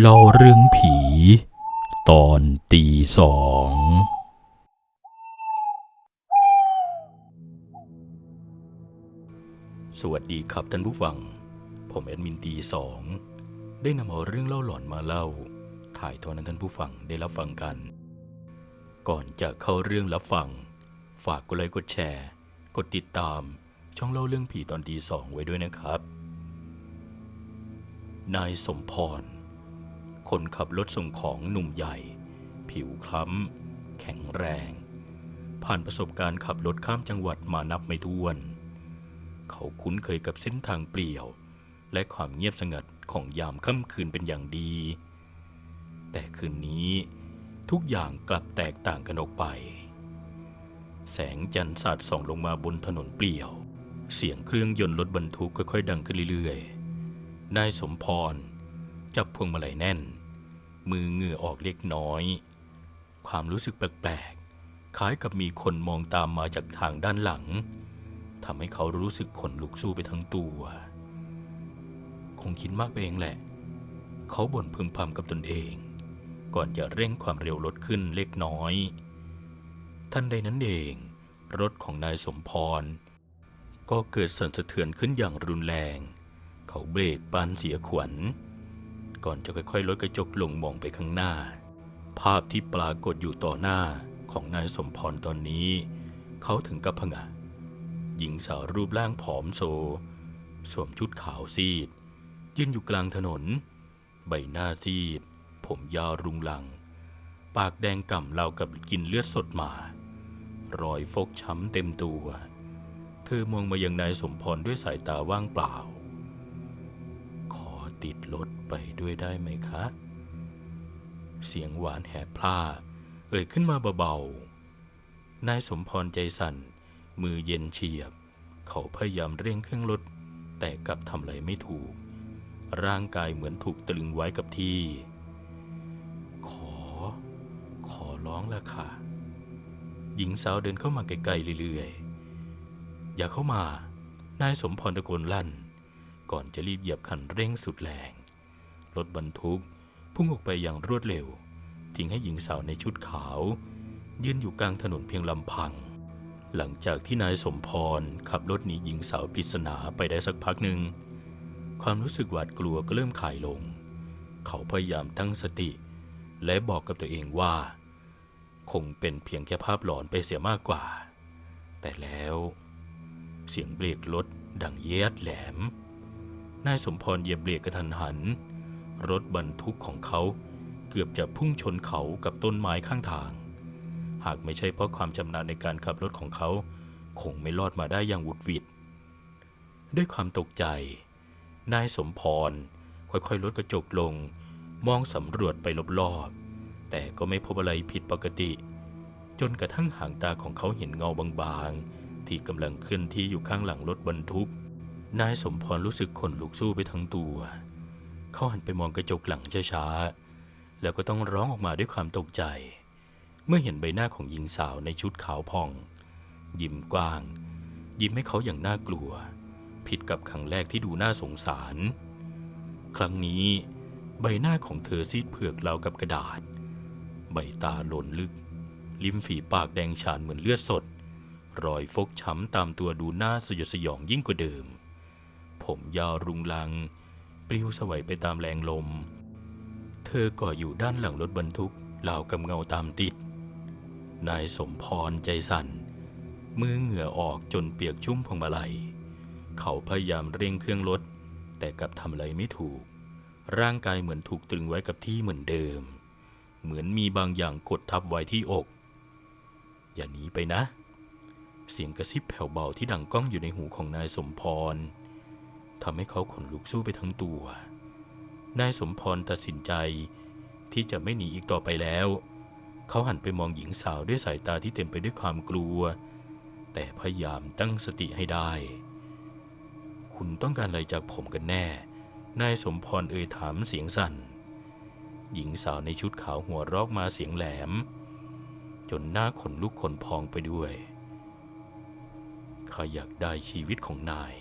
เล่าเรื่องผี ตอนตีสอง สวัสดีครับท่านผู้ฟัง ผมแอดมินตีสอง ได้นำเอาเรื่องเล่าหลอนมาเล่า ถ่ายทอดให้ท่านผู้ฟังได้รับฟังกัน ก่อนจะเข้าเรื่องรับฟัง ฝากกดไลค์กดแชร์ กดติดตาม ช่องเล่าเรื่องผีตอนตีสองไว้ด้วยนะครับ นายสมพร คนขับรถส่งของหนุ่มใหญ่ ผิวคล้ำ แข็งแรง ผ่านประสบการณ์ขับรถข้ามจังหวัดมานับไม่ถ้วน เขาคุ้นเคยกับเส้นทางเปลี่ยว และความเงียบสงัดของยามค่ำคืนเป็นอย่างดี แต่คืนนี้ทุกอย่างกลับแตกต่างกันออกไป แสงจันทร์สาดส่องลงมาบนถนนเปลี่ยว เสียงเครื่องยนต์รถบรรทุกค่อยๆ ดังขึ้นเรื่อยๆ นายสมพร จับพวงมาลัยแน่น มือเหงื่อออกเล็กน้อย ความรู้สึกแปลกๆ คล้ายกับมีคนมองตามมาจากทางด้านหลังทำให้เขารู้สึกขนลุกสู้ไปทั้งตัว คงคิดมากไปเองแหละ เขาบ่นพึมพำกับตนเอง ก่อนจะเร่งความเร็วรถขึ้นเล็กน้อย ท่านใดนั้นเอง รถของนายสมพร ก็เกิดสั่นสะเทือนขึ้นอย่างรุนแรง เขาเบรกปานเสียขวัญ ก่อนจะค่อยๆลดกระจกลงมองไปข้างหน้า ภาพที่ปรากฏอยู่ต่อหน้าของนายสมพรตอนนี้ เขาถึงกับผงะหญิงสาวรูปร่างผอมโซ สวมชุดขาวซีด ยืนอยู่กลางถนน ใบหน้าซีด ผมยาวรุงลัง ปากแดงก่ำราวกับกินเลือดสดมา รอยฟกช้ำเต็มตัว เธอมองมายังนายสมพรด้วยสายตาว่างเปล่า ติดรถไปด้วยได้ไหมคะ เสียงหวานแหบพร่า เอ่ยขึ้นมาเบาๆ นายสมพรใจสั่น มือเย็นเฉียบ เขาพยายามเร่งเครื่องรถ แต่กลับทำอะไรไม่ถูก ร่างกายเหมือนถูกตรึงไว้กับที่ ขอ ขอร้องละค่ะ หญิงสาวเดินเข้ามาไกลๆเรื่อยๆ อย่าเข้ามานายสมพรตะโกนลั่น ก่อนจะรีบเหยียบคันเร่งสุดแรง รถบรรทุกพุ่งออกไปอย่างรวดเร็ว ทิ้งให้หญิงสาวในชุดขาว ยืนอยู่กลางถนนเพียงลำพัง หลังจากที่นายสมพรขับรถหนีหญิงสาวปริศนาไปได้สักพักหนึ่ง ความรู้สึกหวาดกลัวก็เริ่มคลายลง เขาพยายามตั้งสติ และบอกกับตัวเองว่า คงเป็นเพียงแค่ภาพหลอนไปเสียมากกว่า แต่แล้ว เสียงเบรกรถดังเยียดแหลม นายสมพรเหยียบเบรกกระทันหัน รถบรรทุกของเขาเกือบจะพุ่งชนเขากับต้นไม้ข้างทาง หากไม่ใช่เพราะความชำนาญในการขับรถของเขา คงไม่รอดมาได้อย่างวุดวิดด้วยความตกใจ นายสมพรค่อยๆลดกระจกลง มองสำรวจไปรอบๆแต่ก็ไม่พบอะไรผิดปกติ จนกระทั่งหางตาของเขาเห็นเงาบางๆ ที่กำลังเคลื่อนที่อยู่ข้างหลังรถบรรทุก นายสมพรรู้สึกขนลุกสู้ไปทั้งตัว เขาหันไปมองกระจกหลังช้าๆ แล้วก็ต้องร้องออกมาด้วยความตกใจ เมื่อเห็นใบหน้าของหญิงสาวในชุดขาวผ่อง ยิ้มกว้าง ยิ้มให้เขาอย่างน่ากลัว ผิดกับครั้งแรกที่ดูน่าสงสาร ครั้งนี้ใบหน้าของเธอซีดเผือกราวกับกระดาษ ใบตาหล่นลึกริมฝีปากแดงฉานเหมือนเลือดสด รอยฟกช้ำตามตัวดูน่าสยดสยองยิ่งกว่าเดิม ผมยาวรุงรัง ปลิวสวัยไปตามแรงลม เธอก็อยู่ด้านหลังรถบรรทุกรากับเงาตามติด นายสมพรใจสั่น มือเหงื่อออกจนเปียกชุ่มพวงมาลัย เขาพยายามเร่งเครื่องรถ แต่กลับทำอะไรไม่ถูก ร่างกายเหมือนถูกตรึงไว้กับที่เหมือนเดิม เหมือนมีบางอย่างกดทับไว้ที่อก อย่าหนีไปนะเสียงกระซิบแผ่วเบาที่ดังก้องอยู่ในหูของนายสมพร ทำให้เขาขนลุกสู้ไปทั้งตัวนายสมพรตัดสินใจที่จะไม่หนีอีกต่อไปแล้ว เขาหันไปมองหญิงสาวด้วยสายตาที่เต็มไปด้วยความกลัว แต่พยายามตั้งสติให้ได้ คุณต้องการอะไรจากผมกันแน่ นายสมพรเอ่ยถามเสียงสั่น หญิงสาวในชุดขาวหัวรอกมาเสียงแหลม จนหน้าขนลุกขนพองไปด้วยข้าอยากได้ชีวิตของนาย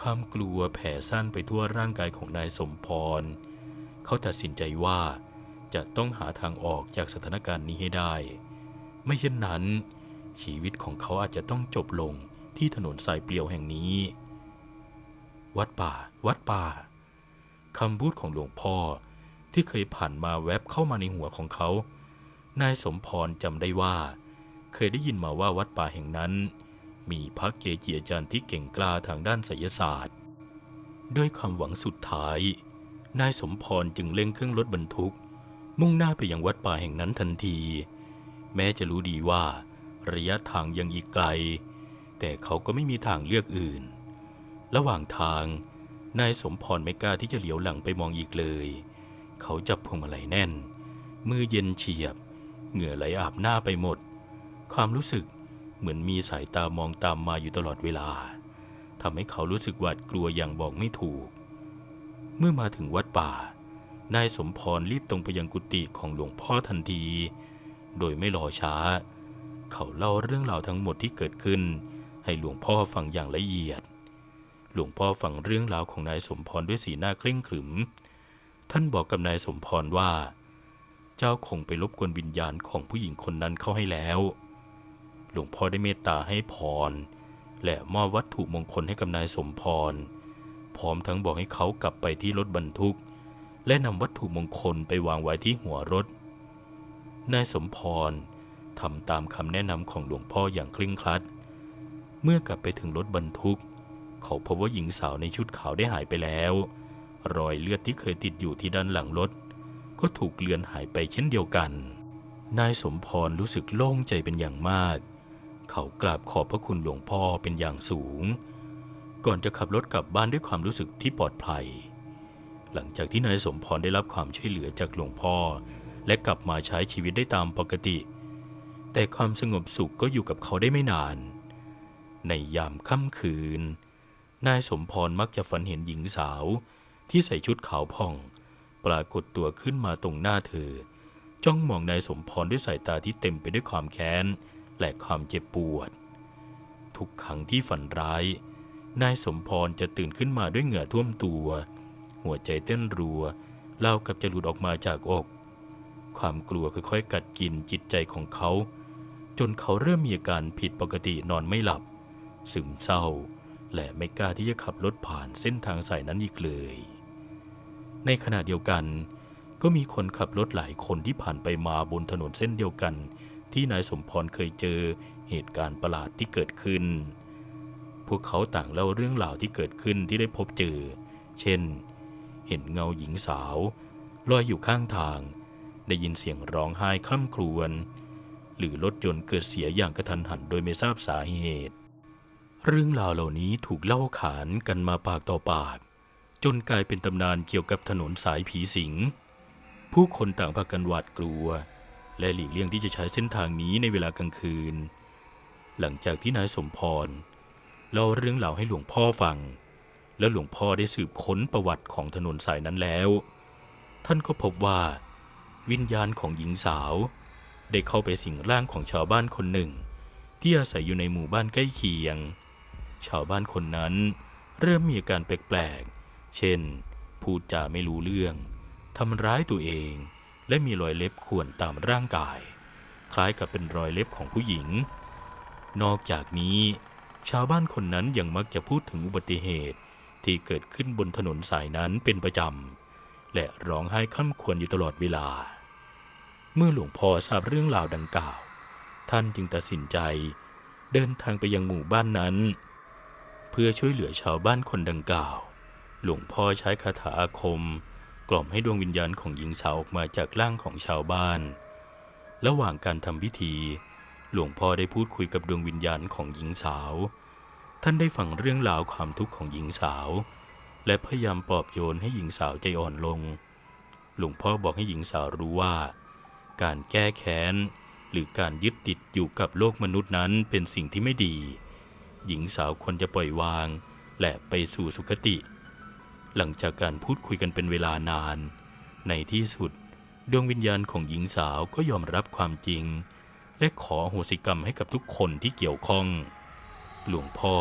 ความกลัวแผ่ซ่านไปทั่วร่างกายของนายสมพร เขาตัดสินใจว่าจะต้องหาทางออกจากสถานการณ์นี้ให้ได้ ไม่เช่นนั้น ชีวิตของเขาอาจจะต้องจบลงที่ถนนสายเปลี่ยวแห่งนี้ วัดป่า วัดป่าคำพูดของหลวงพ่อที่เคยผ่านมาแวบเข้ามาในหัวของเขา นายสมพรจำได้ว่า เคยได้ยินมาว่าวัดป่าแห่งนั้น มีพระเกจิอาจารย์ที่เก่งกล้าทางด้านไสยศาสตร์ ด้วยความหวังสุดท้าย นายสมพรจึงเร่งเครื่องรถบรรทุก มุ่งหน้าไปยังวัดป่าแห่งนั้นทันที แม้จะรู้ดีว่า ระยะทางยังอีกไกล แต่เขาก็ไม่มีทางเลือกอื่น ระหว่างทาง นายสมพรไม่กล้าที่จะเหลียวหลังไปมองอีกเลย เขาจับพวงมาลัยแน่น มือเย็นเฉียบ เหงื่อไหลอาบหน้าไปหมด ความรู้สึก เหมือนมีสายตามองตามมาอยู่ตลอดเวลาทำให้เขารู้สึกหวาดกลัวอย่างบอกไม่ถูก เมื่อมาถึงวัดป่า นายสมพรรีบตรงไปยังกุฏิของหลวงพ่อทันที โดยไม่รอช้า เขาเล่าเรื่องราวทั้งหมดที่เกิดขึ้น ให้หลวงพ่อฟังอย่างละเอียด หลวงพ่อฟังเรื่องราวของนายสมพรด้วยสีหน้าเคร่งขรึม ท่านบอกกับนายสมพรว่า เจ้าคงไปรบกวนวิญญาณของผู้หญิงคนนั้นเข้าให้แล้ว หลวงพ่อได้เมตตาให้พร และมอบวัตถุมงคลให้กับนายสมพร พร้อมทั้งบอกให้เขากลับไปที่รถบรรทุก และนำวัตถุมงคลไปวางไว้ที่หัวรถ นายสมพรทำตามคำแนะนำของหลวงพ่ออย่างเคร่งครัด เมื่อกลับไปถึงรถบรรทุก เขาพบว่าหญิงสาวในชุดขาวได้หายไปแล้ว รอยเลือดที่เคยติดอยู่ที่ด้านหลังรถ ก็ถูกเลือนหายไปเช่นเดียวกัน นายสมพรรู้สึกโล่งใจเป็นอย่างมาก เขากราบขอบพระคุณหลวงพ่อเป็นอย่างสูง ก่อนจะขับรถกลับบ้านด้วยความรู้สึกที่ปลอดภัย หลังจากที่นายสมพรได้รับความช่วยเหลือจากหลวงพ่อ และกลับมาใช้ชีวิตได้ตามปกติ แต่ความสงบสุขก็อยู่กับเขาได้ไม่นาน ในยามค่ำคืน นายสมพรมักจะฝันเห็นหญิงสาว ที่ใส่ชุดขาวผ่อง ปรากฏตัวขึ้นมาตรงหน้าเธอ จ้องมองนายสมพรด้วยสายตาที่เต็มไปด้วยความแค้น และความเจ็บปวด ทุกครั้งที่ฝันร้าย นายสมพรจะตื่นขึ้นมาด้วยเหงื่อท่วมตัว หัวใจเต้นรัวเล่ากับจะหลุดออกมาจากอก ความกลัวค่อยๆกัดกินจิตใจของเขา จนเขาเริ่มมีอาการผิดปกตินอนไม่หลับ ซึมเศร้า และไม่กล้าที่จะขับรถผ่านเส้นทางสายนั้นอีกเลย ในขณะเดียวกัน ก็มีคนขับรถหลายคนที่ผ่านไปมาบนถนนเส้นเดียวกัน ที่นายสมพรเคยเจอเหตุการณ์ประหลาดที่เกิดขึ้น พวกเขาต่างเล่าเรื่องราวที่เกิดขึ้นที่ได้พบเจอ เช่น เห็นเงาหญิงสาวลอยอยู่ข้างทาง ได้ยินเสียงร้องไห้คล่ำครวญ หรือรถยนต์เกิดเสียอย่างกระทันหันโดยไม่ทราบสาเหตุ เรื่องราวเหล่านี้ถูกเล่าขานกันมาปากต่อปาก จนกลายเป็นตำนานเกี่ยวกับถนนสายผีสิง ผู้คนต่างพากันหวาดกลัว และหลีกเลี่ยงที่จะใช้เส้นทางนี้ในเวลากลางคืน หลังจากที่นายสมพรเล่าเรื่องราวให้หลวงพ่อฟัง และหลวงพ่อได้สืบค้นประวัติของถนนสายนั้นแล้ว ท่านก็พบว่า วิญญาณของหญิงสาว ได้เข้าไปสิงร่างของชาวบ้านคนหนึ่ง ที่อาศัยอยู่ในหมู่บ้านใกล้เคียง ชาวบ้านคนนั้นเริ่มมีอาการแปลกๆ เช่น พูดจาไม่รู้เรื่อง ทำร้ายตัวเอง และมีรอยเล็บข่วนตามร่างกาย คล้ายกับเป็นรอยเล็บของผู้หญิง นอกจากนี้ ชาวบ้านคนนั้นยังมักจะพูดถึงอุบัติเหตุที่เกิดขึ้นบนถนนสายนั้นเป็นประจำ และร้องไห้คร่ำควญอยู่ตลอดเวลา เมื่อหลวงพ่อทราบเรื่องราวดังกล่าว ท่านจึงตัดสินใจ เดินทางไปยังหมู่บ้านนั้น เพื่อช่วยเหลือชาวบ้านคนดังกล่าว หลวงพ่อใช้คาถาอาคม กล่อมให้ดวงวิญญาณของหญิงสาวออกมาจากร่างของชาวบ้าน ระหว่างการทำพิธี หลวงพ่อได้พูดคุยกับดวงวิญญาณของหญิงสาว ท่านได้ฟังเรื่องราวความทุกข์ของหญิงสาว และพยายามปลอบโยนให้หญิงสาวใจอ่อนลง หลวงพ่อบอกให้หญิงสาวรู้ว่า การแก้แค้น หรือการยึดติดอยู่กับโลกมนุษย์นั้นเป็นสิ่งที่ไม่ดี หญิงสาวควรจะปล่อยวาง และไปสู่สุคติ หลังจากการพูดคุยกันเป็นเวลานาน ในที่สุด ดวงวิญญาณของหญิงสาวก็ยอมรับความจริง และขอโหสิกรรมให้กับทุกคนที่เกี่ยวข้อง หลวงพ่อ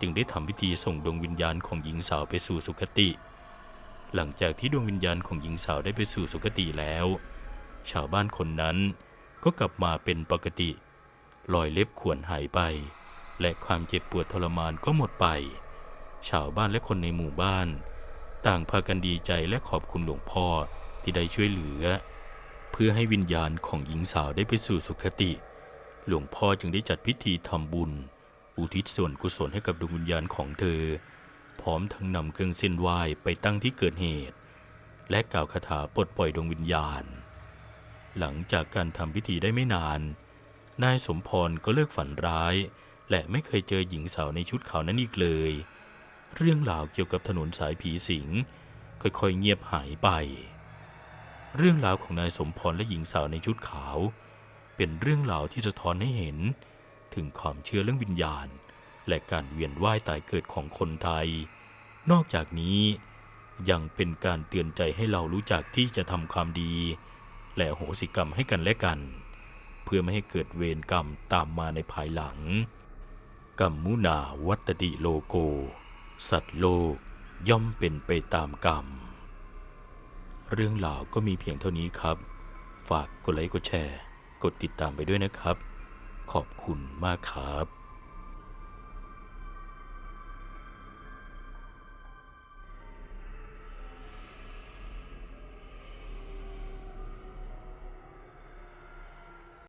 จึงได้ทำพิธีส่งดวงวิญญาณของหญิงสาวไปสู่สุคติ หลังจากที่ดวงวิญญาณของหญิงสาวได้ไปสู่สุคติแล้ว ชาวบ้านคนนั้นก็กลับมาเป็นปกติรอยเล็บข่วนหายไป และความเจ็บปวดทรมานก็หมดไป ชาวบ้านและคนในหมู่บ้าน ต่างพากันดีใจและขอบคุณหลวงพ่อที่ได้ช่วยเหลือ เพื่อให้วิญญาณของหญิงสาวได้ไปสู่สุคติ หลวงพ่อจึงได้จัดพิธีทำบุญ อุทิศส่วนกุศลให้กับดวงวิญญาณของเธอ พร้อมทั้งนำเครื่องเส้นไหว้ไปตั้งที่เกิดเหตุ และกล่าวคาถาปลดปล่อยดวงวิญญาณ หลังจากการทำพิธีได้ไม่นาน นายสมพรก็เลิกฝันร้าย และไม่เคยเจอหญิงสาวในชุดขาวนั้นอีกเลย เรื่องราวเกี่ยวกับถนนสายผีสิง ค่อยๆเงียบหายไป เรื่องราวของนายสมพรและหญิงสาวในชุดขาว เป็นเรื่องราวที่สะท้อนให้เห็น ถึงความเชื่อเรื่องวิญญาณ และการเวียนว่ายตายเกิดของคนไทย นอกจากนี้ยังเป็นการเตือนใจให้เรารู้จักที่จะทำความดี และโหสิกรรมให้กันและกัน เพื่อไม่ให้เกิดเวรกรรมตามมาในภายหลัง กัมมุนาวัตติโลโก สัตว์โลกย่อมเป็นไปตามกรรม เรื่องราวก็มีเพียงเท่านี้ครับ ฝากกดไลค์กดแชร์ กดติดตามไปด้วยนะครับ ขอบคุณมากครับ